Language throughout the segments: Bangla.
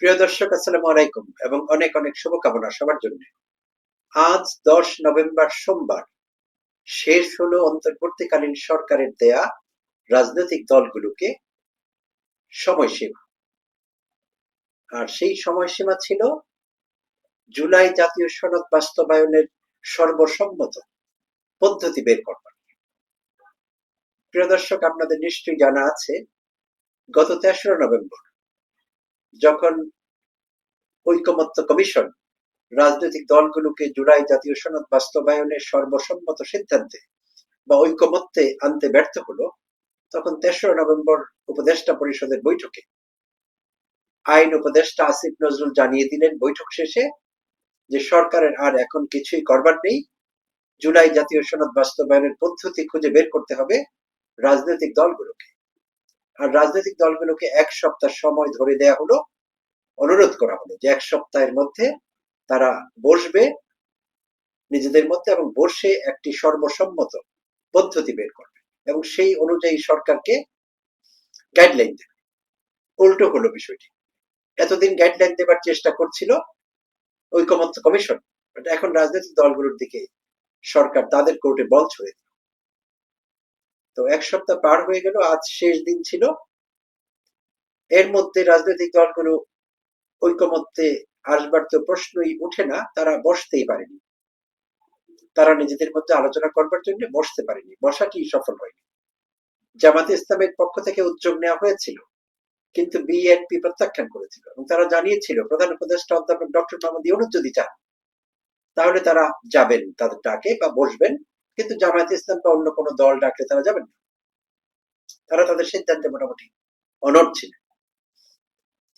প্রিয় দর্শক, আসসালামু আলাইকুম এবং অনেক অনেক শুভকামনা সবার জন্য। আজ দশ নভেম্বর সোমবার, শেষ হলো অন্তর্বর্তীকালীন সরকারের দেয়া রাজনৈতিক দলগুলোকে সময়সীমা। আর সেই সময়সীমা ছিল জুলাই জাতীয় সনদ বাস্তবায়নের সর্বসম্মত পদ্ধতি বের করবার। প্রিয় দর্শক, আপনাদের নিশ্চয়ই জানা আছে, গত তেসরা নভেম্বর যখন ঐকমত্য কমিশন রাজনৈতিক দলগুলোকে জুলাই জাতীয় সনদ বাস্তবায়নের সর্বসম্মত সিদ্ধান্তে বা ঐকমত্যে আনতে ব্যর্থ হলো, তখন তেসরা নভেম্বর উপদেষ্টা পরিষদের বৈঠকে আইন উপদেষ্টা আসিফ নজরুল জানিয়ে দিলেন বৈঠক শেষে যে সরকারের আর এখন কিছুই করবার নেই। জুলাই জাতীয় সনদ বাস্তবায়নের পদ্ধতি খুঁজে বের করতে হবে রাজনৈতিক দলগুলোকে। আর রাজনৈতিক দলগুলোকে এক সপ্তাহ সময় ধরে দেয়া হলো, অনুরোধ করা হলো যে এক সপ্তাহের মধ্যে তারা বসবে, নিজেদের মধ্যে এবং বসে একটি সর্বসম্মত পদ্ধতি বের করবে এবং সেই অনুযায়ী সরকারকে গাইডলাইন দেবে। উল্টো হলো বিষয়টি। এতদিন গাইডলাইন দেবার চেষ্টা করছিল ঐকমত্য কমিশন এখন রাজনৈতিক দলগুলোর দিকে সরকার তাদের কোর্টে বল ছড়ে তো এক সপ্তাহ পার হয়ে গেল, আজ শেষ দিন ছিল। এর মধ্যে রাজনৈতিক দলগুলো ঐকমত্যে আসবার তো প্রশ্নই উঠে না, তারা বসতেই পারেনি। তারা নিজেদের মধ্যে আলোচনা করবার জন্য বসতে পারেনি, বসাটি সফল হয়নি। জামাতে ইসলামের পক্ষ থেকে উদ্যোগ নেওয়া হয়েছিল, কিন্তু বিএনপি প্রত্যাখ্যান করেছিল এবং তারা জানিয়েছিল, প্রধান উপদেষ্টা অধ্যাপক ডক্টর মোহাম্মদ ইউনুস যদি চান, তাহলে তারা যাবেন, তাদের ডাকে বা বসবেন। কিন্তু জামায়াত ইসলাম বা অন্য কোনো দল ডাকলে তারা যাবেন না। তারা তাদের সিদ্ধান্তে মোটামুটি অনড় ছিলেন।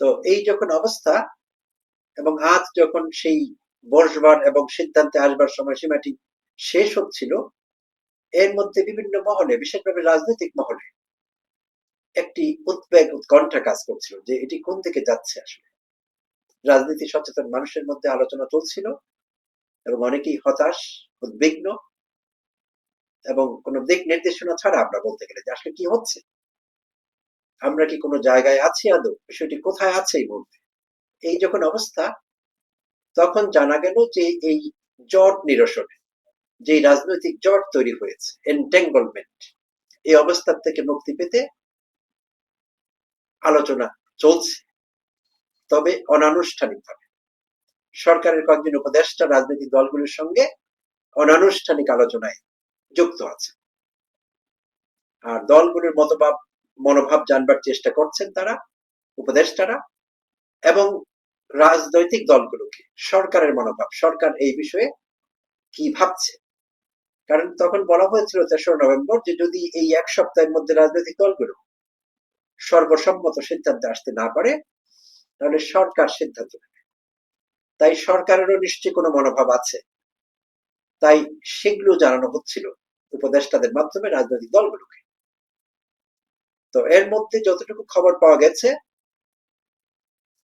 তো এই যখন অবস্থা এবং আজ যখন সেই বসবার এবং সিদ্ধান্তে আসবার সময়সীমাটি শেষ হচ্ছিল, এর মধ্যে বিভিন্ন মহলে, বিশেষভাবে রাজনৈতিক মহলে একটি উদ্বেগ, উৎকণ্ঠা কাজ করছিল যে এটি কোন দিকে যাচ্ছে আসলে। রাজনীতি সচেতন মানুষের মধ্যে আলোচনা চলছিল এবং অনেকেই হতাশ, উদ্বিগ্ন এবং কোন দিক নির্দেশনা ছাড়া আমরা বলতে গেলে যে আসলে কি হচ্ছে? আমরা কি কোনো জায়গায় আছি আদৌ? বিষয়টি কোথায় আছে এই মুহূর্তে? এই যখন অবস্থা, তখন জানা গেল যে এই জট নিরসনে, যে রাজনৈতিক জট তৈরি হয়েছে এন্টেঙ্গলমেন্ট এই অবস্থার থেকে মুক্তি পেতে আলোচনা চলছে। তবে অনানুষ্ঠানিকভাবে, সরকারের কয়েকজন উপদেষ্টা রাজনৈতিক দলগুলোর সঙ্গে অনানুষ্ঠানিক আলোচনায় যুক্ত আছে। আর দলগুলোর মতভাব, মনোভাব জানবার চেষ্টা করছেন তারা, উপদেষ্টারা এবং রাজনৈতিক দলগুলোকে, সরকারের মনোভাব, সরকার এই বিষয়ে কি ভাবছে? কারণ তখন বলা হয়েছিল তেসরা নভেম্বর যে যদি এই এক সপ্তাহের মধ্যে রাজনৈতিক দলগুলো সর্বসম্মত সিদ্ধান্তে আসতে না পারে, তাহলে সরকার সিদ্ধান্ত নেবে। তাই সরকারেরও নিশ্চয়ই কোনো মনোভাব আছে। তাই সেগুলো জানানো হচ্ছিল। উপদেষ্টাদের মাধ্যমে রাজনৈতিক দলগুলোকে। তো এর মধ্যে যতটুকু খবর পাওয়া গেছে,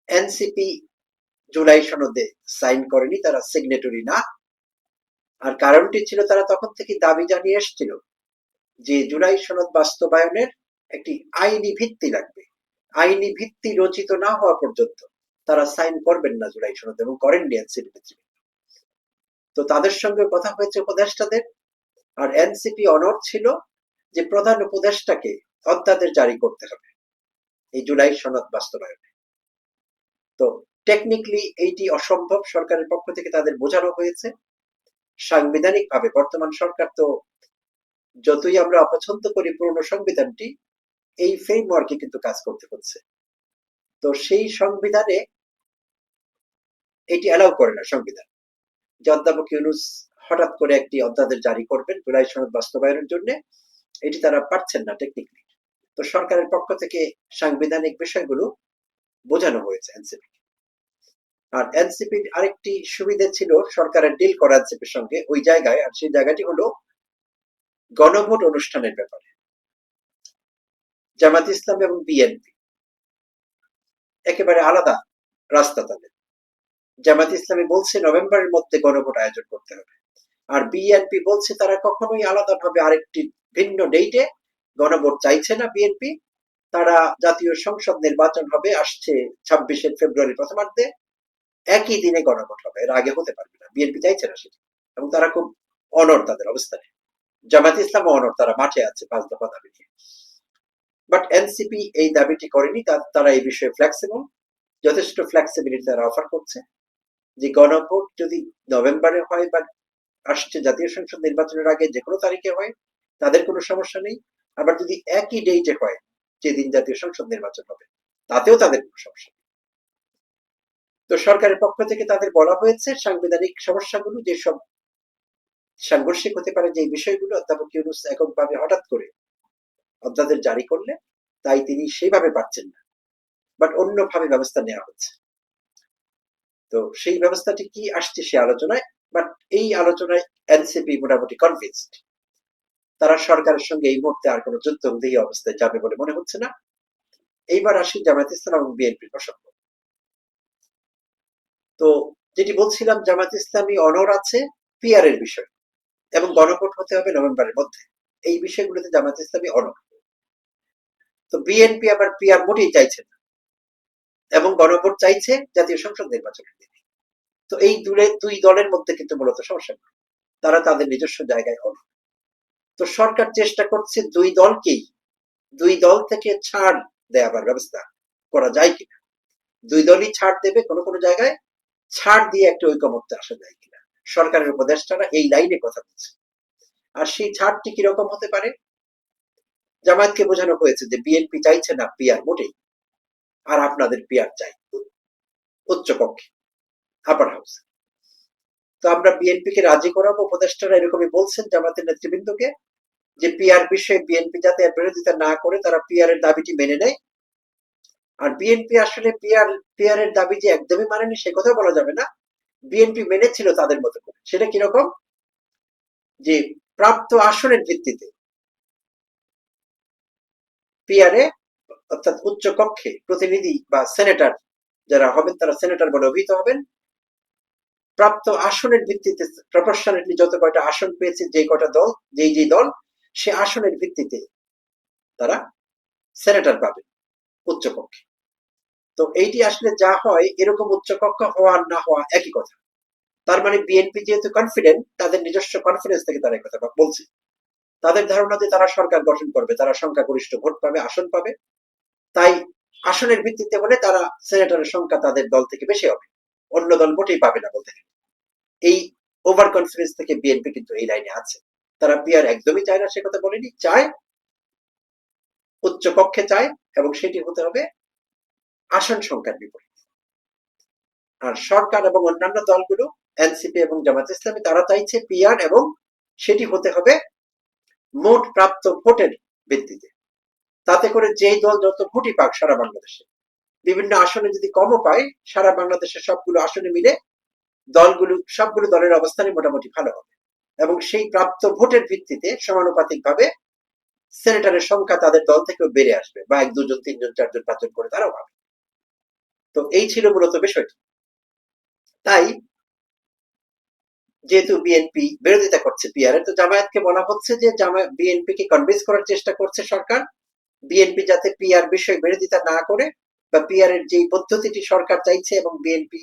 এনসিপি জুলাই সনদে সাইন করেনি তারা সিগনেটরি না। আর কারণটি ছিল তারা তখন থেকে দাবি জানিয়ে এসেছিল যে জুলাই সনদ বাস্তবায়নের একটি আইনি ভিত্তি লাগবে। আইনি ভিত্তি রচিত না হওয়া পর্যন্ত তারা সাইন করবেন না জুলাই সনদ এবং করেননি এনসিপি নেতৃবৃন্দ। তো তাদের সঙ্গে কথা হয়েছে উপদেষ্টাদের। আর এনসিপি অনর ছিল যে প্রধান উপদেষ্টাকে অধ্যাদেশ জারি করতে হবে। এই জুলাই সনদ বাস্তবায়নে। তো টেকনিক্যালি এইটি অসম্ভব। সরকারের পক্ষ থেকে তাদের বোঝানো হয়েছে। সাংবিধানিক ভাবে বর্তমান সরকার তো যতই আমরা অপছন্দ করি পুরনো সংবিধানটি, এই ফ্রেমওয়ার্কে কিন্তু কাজ করতে হচ্ছে। তো সেই সংবিধানে এটি অ্যালাউ করে না সংবিধান। যে অধ্যাপক ইউনুস হঠাৎ করে একটি অধ্যাদেশ জারি করবেন জুলাই সনদ বাস্তবায়নের জন্য। এটি তারা পারছেন না টেকনিক্যালি তো সরকারের পক্ষ থেকে সাংবিধানিক বিষয়গুলো বোঝানো হয়েছে এনসিপি আর এনসিপির আরেকটি সুবিধা ছিল সরকারের ডিল করা এনসিপির সঙ্গে ওই জায়গায়, আর সেই জায়গাটি হলো গণভোট অনুষ্ঠানের ব্যাপারে। জামাত ইসলাম এবং বিএনপি একেবারে আলাদা রাস্তা তাদের। জামাত ইসলামী বলছে, নভেম্বরের মধ্যে গণভোট আয়োজন করতে হবে। আর বিএনপি বলছে তারা কখনোই আলাদাভাবে আরেকটি ভিন্ন ডেটে গণভোট চাইছে না বিএনপি তারা জাতীয় সংসদ নির্বাচন হবে আসছে ছাব্বিশে ফেব্রুয়ারি প্রথমার্ধে। একই দিনে গণভোট হবে, এর আগে হতে পারবে না বিএনপি চাইছে না সেটা। এবং তারা খুব অনর তাদের অবস্থানে। জামাত ইসলাম অনর তারা মাঠে আছে পাঁচ দফা দাবি নিয়ে। বাট এনসিপি এই দাবিটি করেনি তারা এই বিষয়ে ফ্লেক্সিবল যথেষ্ট ফ্লেক্সিবিলিটি তারা অফার করছে। যে গণভোট যদি নভেম্বরে হয় বা আসছে জাতীয় সংসদ নির্বাচনের আগে যে কোনো তারিখে হয়, তাদের কোনো সমস্যা নেই। আবার যদি একই ডেটে হয়, যেদিন জাতীয় সংসদ নির্বাচন হবে, তাতেও তাদের কোনো সমস্যা নেই। তো সরকারের পক্ষ থেকে তাদের বলা হয়েছে, সাংবিধানিক সমস্যাগুলো যেসব সাংঘর্ষিক হতে পারে যে বিষয়গুলো, অধ্যাপক ইউনুস এককভাবে হঠাৎ করে অধ্যাদেশ জারি করলে, তাই তিনি সেইভাবে পাচ্ছেন না। বাট অন্যভাবে ব্যবস্থা নেওয়া হচ্ছে। তো সেই ব্যবস্থাটি কি আসছে সে আলোচনায় বাট এই আলোচনায় এনসিপি মোটামুটি কনভিন্সড তারা সরকারের সঙ্গে এই মুহূর্তে আর কোনো যুদ্ধবন্দী অবস্থায় যাবে বলে মনে হচ্ছে না। এইবার আসি জামায়াত ইসলাম এবং বিএনপির প্রসঙ্গ। তো যেটি বলছিলাম, জামায়াত ইসলামী অনর আছে পিআর এর বিষয় এবং গণভোট হতে হবে নভেম্বরের মধ্যে। এই বিষয়গুলোতে জামায়াত ইসলামী অনর তো বিএনপি আবার পিআর মোটেই চাইছে না এবং গণভোট চাইছে জাতীয় সংসদ নির্বাচনের দিনে। তো এই দুলে দুই দলের মধ্যে কিন্তু মূলত সমস্যা। তারা তাদের নিজস্ব জায়গায় অনর তো সরকার চেষ্টা করছে দুই দলকেই, দুই দল থেকে ছাড় দেওয়ার ব্যবস্থা করা যায় কিনা। দুই দলই ছাড় দেবে কোনো কোনো জায়গায়, ছাড় দিয়ে একটা ঐকমত্যে আসা যায় কিনা। সরকারের উপদেষ্টারা এই লাইনে কথা বলছে। আর সেই ছাড়টি কীরকম হতে পারে? জামায়াতকে বোঝানো হয়েছে যে বিএনপি চাইছে না পিয়ার মোটেই, আর আপনাদের পিয়ার চাই উচ্চ কক্ষে আপার হাউস। তো আমরা বিএনপি কে রাজি করাবো, উপদেষ্টারা এরকমই বলছেন জামাতের নেতৃবৃন্দকে যে পিআর বিষয়ে বিএনপি যাতে বিরোধিতা না করে তারা পিআর এর দাবিটি মেনে নেয়। আর বিএনপি আসলে পিআর পিআর এর দাবি যে একদমই মানেনি, সে কথা বলা যাবে না। বিএনপি মেনেছিল তাদের মতো করে। সেটা কীরকম? যে প্রাপ্ত আসনের ভিত্তিতে পিআরে অর্থাৎ উচ্চ কক্ষে প্রতিনিধি বা সেনেটর যারা হবেন, তারা সেনেটর বলে অভিহিত হবেন। প্রাপ্ত আসনের ভিত্তিতে প্রপোর্শনালি যত কয়টা আসন পেয়েছে, যে কয়টা দল, যেই যেই দল, সে আসনের ভিত্তিতে তারা সেনেটর পাবে উচ্চকক্ষে তো এইটি আসলে যা হয়, এরকম উচ্চকক্ষ হওয়া না হওয়া একই কথা। তার মানে বিএনপি যেহেতু কনফিডেন্ট তাদের নিজস্ব কনফিডেন্স থেকে তারা কথা বলছে। তাদের ধারণা যে তারা সরকার গঠন করবে, তারা সংখ্যাগরিষ্ঠ ভোট পাবে, আসন পাবে। তাই আসনের ভিত্তিতে বলে তারা সেনেটরের সংখ্যা তাদের দল থেকে বেশি হবে। অন্য দল মোটেই পাবে না বলতে গেলে। এই ওভার কনফিডেন্স থেকে বিএনপি কিন্তু এই লাইনে আছে। তারা পিয়ার একদমই চায় না, সে কথা বলেনি। চায়, উচ্চ কক্ষে চায় এবং সেটি হতে হবে আসন সংখ্যার বিপরীত। আর সরকার এবং অন্যান্য দলগুলো এনসিপি এবং জামাত ইসলামী, তারা চাইছে পিয়ার এবং সেটি হতে হবে মোট প্রাপ্ত ভোটের ভিত্তিতে। তাতে করে যেই দল যত ভোটই পাক, সারা বাংলাদেশে। বিভিন্ন আসনে যদি কমও পায়, সারা বাংলাদেশের সবগুলো আসনে মিলে দলগুলো, সবগুলো দলের অবস্থানে মোটামুটি ভালো হবে। এবং সেই প্রাপ্ত ভোটের ভিত্তিতে সমানুপাতিক ভাবে সেনেটারের সংখ্যা তাদের দল থেকেও বেড়ে আসবে, বা এক, দুজন, তিনজন, চারজন, পাঁচজন করে তারাও পাবে তো এই ছিল মূলত বিষয়টি। তাই যেহেতু বিএনপি বিরোধিতা করছে পিআর তো জামায়াতকে বলা হচ্ছে যে জামায়াত বিএনপি কে কনভিন্স করার চেষ্টা করছে সরকার। বিএনপি যাতে পিআর বিষয়ে বিরোধিতা না করে বা পিআর এর যে পদ্ধতিটি সরকার চাইছে এবং বিএনপি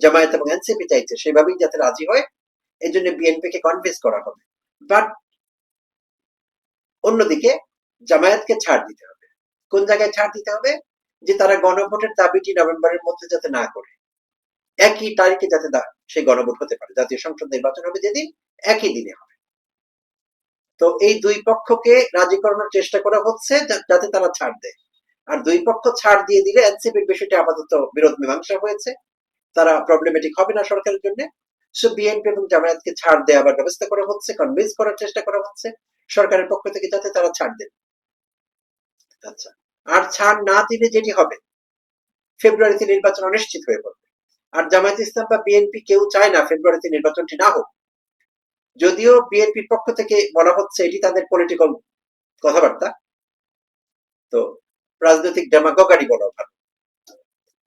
জামায়াত এবং এনসিপি চাইছে, সেভাবেই যাতে রাজি হয় এই জন্য বিএনপি কে কনভিন্স করা হবে। বাট অন্যদিকে জামায়াতকে ছাড় দিতে হবে। কোন জায়গায় ছাড় দিতে হবে? যে তারা গণভোটের দাবিটি নভেম্বরের মধ্যে যাতে না করে। একই তারিখে যাতে সেই গণভোট হতে পারে। জাতীয় সংসদ নির্বাচন হবে যেদিন, একই দিনে হবে। তো এই দুই পক্ষকে রাজি করানোর চেষ্টা করা হচ্ছে যাতে তারা ছাড় দেয়। আর দুই পক্ষ ছাড় দিয়ে দিলে এনসিপির বিষয়টি আপাতত বিরোধ মীমাংসা হয়েছে। তারা প্রবলেমেটিক হবে না সরকারের জন্য। সো বিএনপি এবং জামায়াতকে ছাড় দেওয়ার ব্যবস্থা করা হচ্ছে কনভিন্স করার চেষ্টা করা হচ্ছে। সরকারের পক্ষ থেকে যাতে তারা ছাড় দেন আচ্ছা আর ছাড় না দিলে যেটি হবে? ফেব্রুয়ারিতে নির্বাচন অনিশ্চিত হয়ে পড়বে। আর জামায়াত ইসলাম বা বিএনপি কেউ চায় না ফেব্রুয়ারিতে নির্বাচনটি না হোক। যদিও বিএনপির পক্ষ থেকে বলা হচ্ছে এটি তাদের পলিটিক্যাল কথাবার্তা। তো রাজনৈতিক ডেমাগোগারি বলা ভালো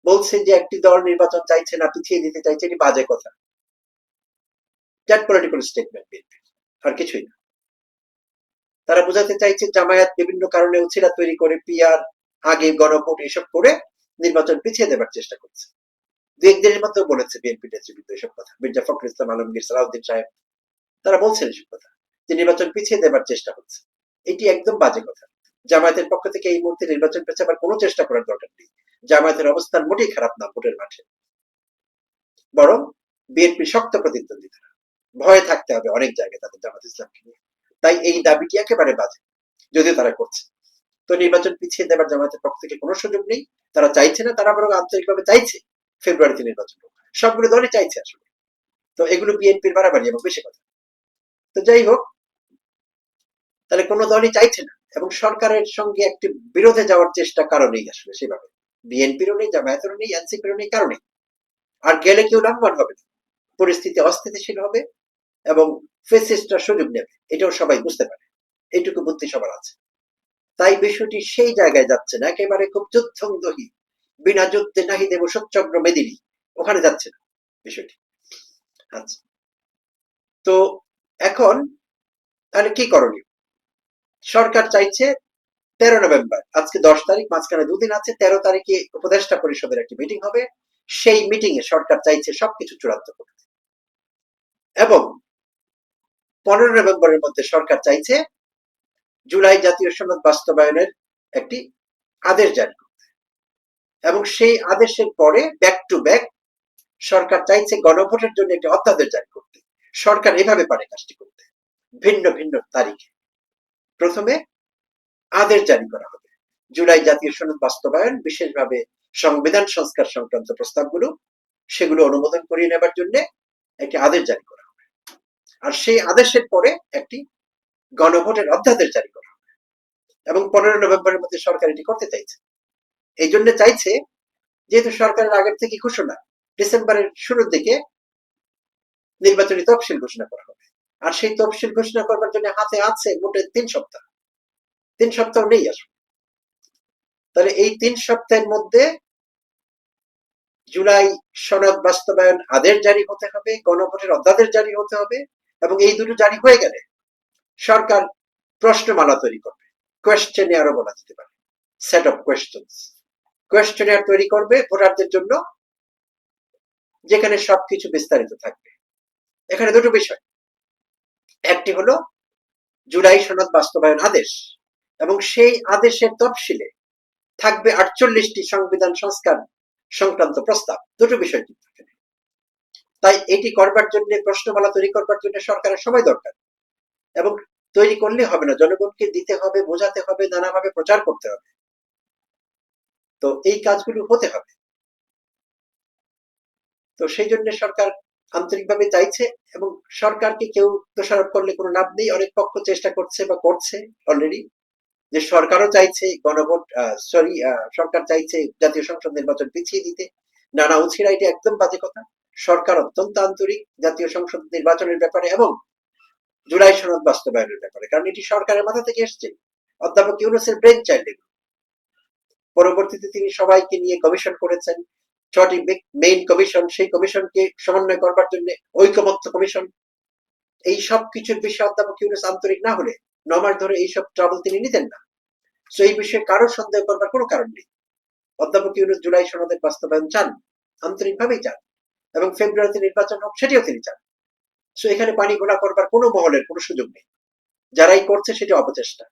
বলছে যে একটি দল নির্বাচন চাইছে না, পিছিয়ে দিতে চাইছে এটি বাজে কথা। পলিটিক্যাল স্টেটমেন্ট আর কিছুই না। তারা বোঝাতে চাইছে জামায়াত বিভিন্ন কারণে উছিলা তৈরি করে পিআর, আগে গণভোট এসব করে নির্বাচন পিছিয়ে দেবার চেষ্টা করছে। দু একদিনের মধ্যে বলেছে বিএনপি নেতৃবৃন্দ এসব কথা। মির্জা ফখরুল ইসলাম আলমগীর সালাউদ্দিন সাহেব, তারা বলছেন এসব কথা যে নির্বাচন পিছিয়ে দেবার চেষ্টা হচ্ছে। এটি একদম বাজে কথা। জামায়াতের পক্ষ থেকে এই মুহূর্তে নির্বাচন পেছাবার কোনো চেষ্টা করার দরকার নেই। জামায়াতের অবস্থান মোটেই খারাপ না, ভোটের মাঠে। বরং বিএনপি শক্ত প্রতিদ্বন্দ্বিতা ভয়ে থাকতে হবে অনেক জায়গায় তাদের জামাত ইসলামকে নিয়ে। তাই এই দাবিটি একেবারে বাজে, যদিও তারা করছে। তো নির্বাচন পিছিয়ে দেবার জামায়াতের পক্ষ থেকে কোনো সুযোগ নেই। তারা চাইছে না, তারা বরং আন্তরিকভাবে চাইছে ফেব্রুয়ারিতে নির্বাচন হোক। সবগুলো দলই চাইছে আসলে। তো এগুলো বিএনপির বাড়াবাড়ি এবং বেশি কথা। তো যাই হোক, তাহলে কোনো দলই চাইছে না। এবং সরকারের সঙ্গে একটি বিরোধে যাওয়ার চেষ্টা কারণেই আসলে সেভাবে। বিএনপিরও নেই, জামায়াতেরও নেই, এনসিপিরও নেই কারণে আর গেলে কেউ লাভবান হবে না। পরিস্থিতি অস্থিতিশীল হবে এবং ফেসিস্টরা সুযোগ নেবে, এটাও সবাই বুঝতে পারে। এইটুকু বুদ্ধি সবার আছে। তাই বিষয়টি সেই জায়গায় যাচ্ছে না, একেবারে খুব যুদ্ধংদহী বিনা যুদ্ধে নাহি দেব সচ্চগ্র মেদিনী ওখানে যাচ্ছে না বিষয়টি। আচ্ছা। তো এখন তাহলে কি করণীয়? সরকার চাইছে তেরো নভেম্বর, আজকে দশ তারিখ, মাঝখানে দুদিন আছে, তেরো তারিখে উপদেষ্টা পরিষদের একটি মিটিং হবে। সেই মিটিং এ সরকার চাইছে সবকিছু চূড়ান্ত করতে। এবং পনেরো নভেম্বরের মধ্যে সরকার চাইছে জুলাই জাতীয় সনদ বাস্তবায়নের একটি আদেশ জারি করতে। এবং সেই আদেশের পরে ব্যাক টু ব্যাক সরকার চাইছে গণভোটের জন্য একটি অধ্যাদেশ জারি করতে। সরকার এভাবে পারে কাজটি করতে। ভিন্ন ভিন্ন তারিখে। প্রথমে আদেশ জারি করা হবে। জুলাই জাতীয় সনদ বাস্তবায়ন, বিশেষভাবে সংবিধান সংস্কার সংক্রান্ত প্রস্তাবগুলো, সেগুলো অনুমোদন করিয়ে নেবার জন্য একটি আদেশ জারি করা হবে। আর সেই আদেশের পরে একটি গণভোটের অধ্যাদেশ জারি করা হবে। এবং পনেরো নভেম্বরের মধ্যে সরকার এটি করতে চাইছে। এই জন্য চাইছে, যেহেতু সরকারের আগের থেকে ঘোষণা, ডিসেম্বরের শুরুর দিকে নির্বাচনী তফসিল ঘোষণা করা হবে। আর সেই তফসিল ঘোষণা করবার জন্য হাতে আছে মোটে তিন সপ্তাহ। তিন সপ্তাহ নেই আসলে। তাহলে এই তিন সপ্তাহের মধ্যে জুলাই সনদ বাস্তবায়ন আদেশ জারি হতে হবে, গণভোটের অধ্যাদেশ জারি হতে হবে এবং এই দুটো জারি হয়ে গেলে সরকার প্রশ্নমালা তৈরি করবে। কোয়েশ্চেনে আরও বলা যেতে পারে। সেট অফ কোয়েশ্চেন কোয়েশ্চেনার তৈরি করবে ভোটারদের জন্য, যেখানে সবকিছু বিস্তারিত থাকবে। এখানে দুটো বিষয়। একটি হলো জুলাই সনদ বাস্তবায়ন আদেশ, এবং সেই আদেশের তফসিলে থাকবে আটচল্লিশটি সংবিধান সংস্কার সংক্রান্ত প্রস্তাব, দুটো বিষয় কিন্তু তাই এটি করবার জন্য, প্রশ্নমালা তৈরি করবার জন্য সরকারের সময় দরকার, এবং তৈরি করলে হবে না, জনগণকে দিতে হবে, বোঝাতে হবে, নানাভাবে প্রচার করতে হবে। তো এই কাজগুলো হতে হবে। তো সেই জন্য সরকার আন্তরিকভাবে চাইছে এবং সরকারকে কেউ দোষারোপ করলে কোনো লাভ নেই। অনেক পক্ষ চেষ্টা করছে বা করছে অলরেডি যে সরকারও চাইছে গণভোট সরি সরকার চাইছে জাতীয় সংসদ নির্বাচন পিছিয়ে দিতে। নানা উছিরা এটি একদম বাজে কথা। সরকার অত্যন্ত আন্তরিক জাতীয় সংসদ নির্বাচনের ব্যাপারে এবং জুলাই সনদ বাস্তবায়নের ব্যাপারে। কারণ এটি সরকারের মাথা থেকে এসছে। অধ্যাপক ইউনুসের ব্রেন চাইল্ড পরবর্তীতে তিনি সবাইকে নিয়ে কমিশন করেছেন। ছটি মেইন কমিশন সেই কমিশনকে সমন্বয় করবার জন্য ঐকমত্য কমিশন এই সব কিছুর বিষয়ে অধ্যাপক ইউনুস আন্তরিক না হলে নমাস ধরে এইসব ট্রাবল তিনি নিতেন না। তো এই বিষয়ে কারও সন্দেহ করবার কোনো কারণ নেই। অধ্যাপক ইউনুস জুলাই সনদের বাস্তবায়ন চান, আন্তরিকভাবেই চান, এবং ফেব্রুয়ারিতে নির্বাচন হোক, সেটিও তিনি চান। সো এখানে পানি ঘোলা করবার কোনো মহলের কোনো সুযোগ নেই। যারাই করছে, সেটি অপচেষ্টা।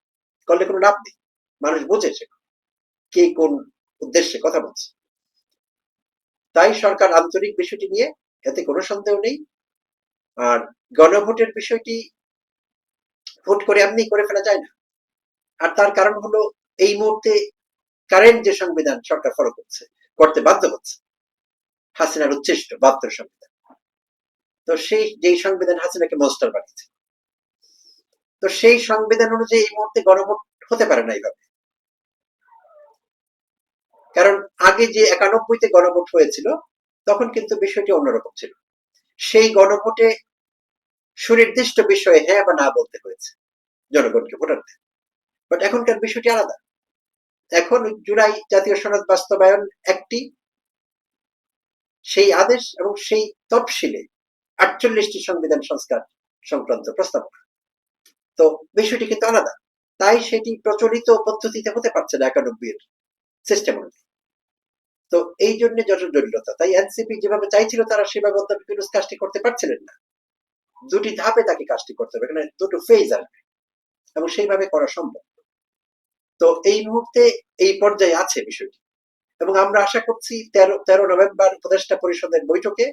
করলে কোনো লাভ নেই। মানুষ বুঝেছে কে কোন উদ্দেশ্যে কথা বলছে। তাই সরকার আন্তরিক বিষয়টি নিয়ে এতে কোনো সন্দেহ নেই। আর গণভোটের বিষয়টি ভোট করে এমনি করে ফেলা যায় না। আর তার কারণ হলো এই মুহূর্তে কারেন্ট যে সংবিধান সরকার ফলো করছে, করতে বাধ্য হচ্ছে, হাসিনার উচ্ছিষ্ট বাহাত্তর সংবিধান। তো সেই যেই সংবিধান হাসিনাকে মনস্টার বানিয়েছে। তো সেই সংবিধান অনুযায়ী এই মুহূর্তে গণভোট হতে পারে না এইভাবে। কারণ আগে যে একানব্বইতে গণভোট হয়েছিল, তখন কিন্তু বিষয়টি অন্যরকম ছিল। সেই গণভোটে সুনির্দিষ্ট বিষয়ে হ্যাঁ বা না বলতে হয়েছে জনগণকে, ভোটারদের। বাট এখনকার বিষয়টি আলাদা। এখন জুলাই জাতীয় সনদ বাস্তবায়ন একটি, সেই আদেশ এবং সেই তফসিলে আটচল্লিশটি সংবিধান সংস্কার সংক্রান্ত প্রস্তাবনা। তো বিষয়টি কিন্তু আলাদা। তাই সেটি প্রচলিত পদ্ধতিতে হতে পারছে না একানব্বই সিস্টেম অনুযায়ী। তো এই জন্য জটিলতা তাই এনসিপি যেভাবে চাইছিল, তারা সেভাবে অধ্যাপক ইউনুস কাজটি করতে পারছিলেন না। দুটি ধাপে তাকে কাজটি করতে হবে, এখানে দুটো ফেজ আসবে এবং সেইভাবে করা সম্ভব। তো এই মুহূর্তে এই পর্যায়ে আছে বিষয়টি। এবং আমরা আশা করছি তেরো তেরো নভেম্বর উপদেষ্টা পরিষদের বৈঠকে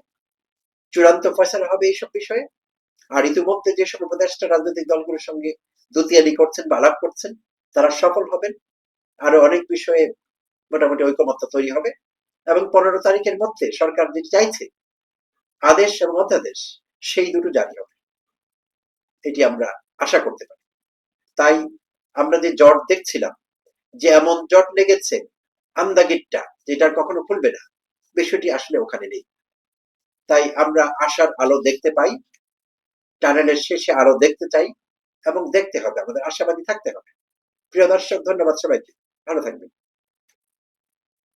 চূড়ান্ত ফয়সলা হবে এইসব বিষয়ে। আর ইতিমধ্যে যেসব উপদেষ্টা রাজনৈতিক দলগুলোর সঙ্গে দুতিয়ালি করছেন বা আলাপ করছেন, তারা সফল হবেন। আরও অনেক বিষয়ে মোটামুটি ঐকমত্য তৈরি হবে এবং পনেরো তারিখের মধ্যে সরকার যেটি চাইছে, আদেশ এবং অধ্যাদেশ, সেই দুটো জারি হবে। এটি আমরা আশা করতে পারি। তাই আমরা যে জট দেখছিলাম, যে এমন জট লেগেছে আন্দাগিটটা যেটার কখনো খুলবে না, বিষয়টি আসলে ওখানে নেই। তাই আমরা আশার আলো দেখতে পাই, টানেলের শেষে আলো দেখতে চাই এবং দেখতে হবে, আমাদের আশাবাদী থাকতে হবে। প্রিয় দর্শক, ধন্যবাদ সবাইকে। ভালো থাকবেন।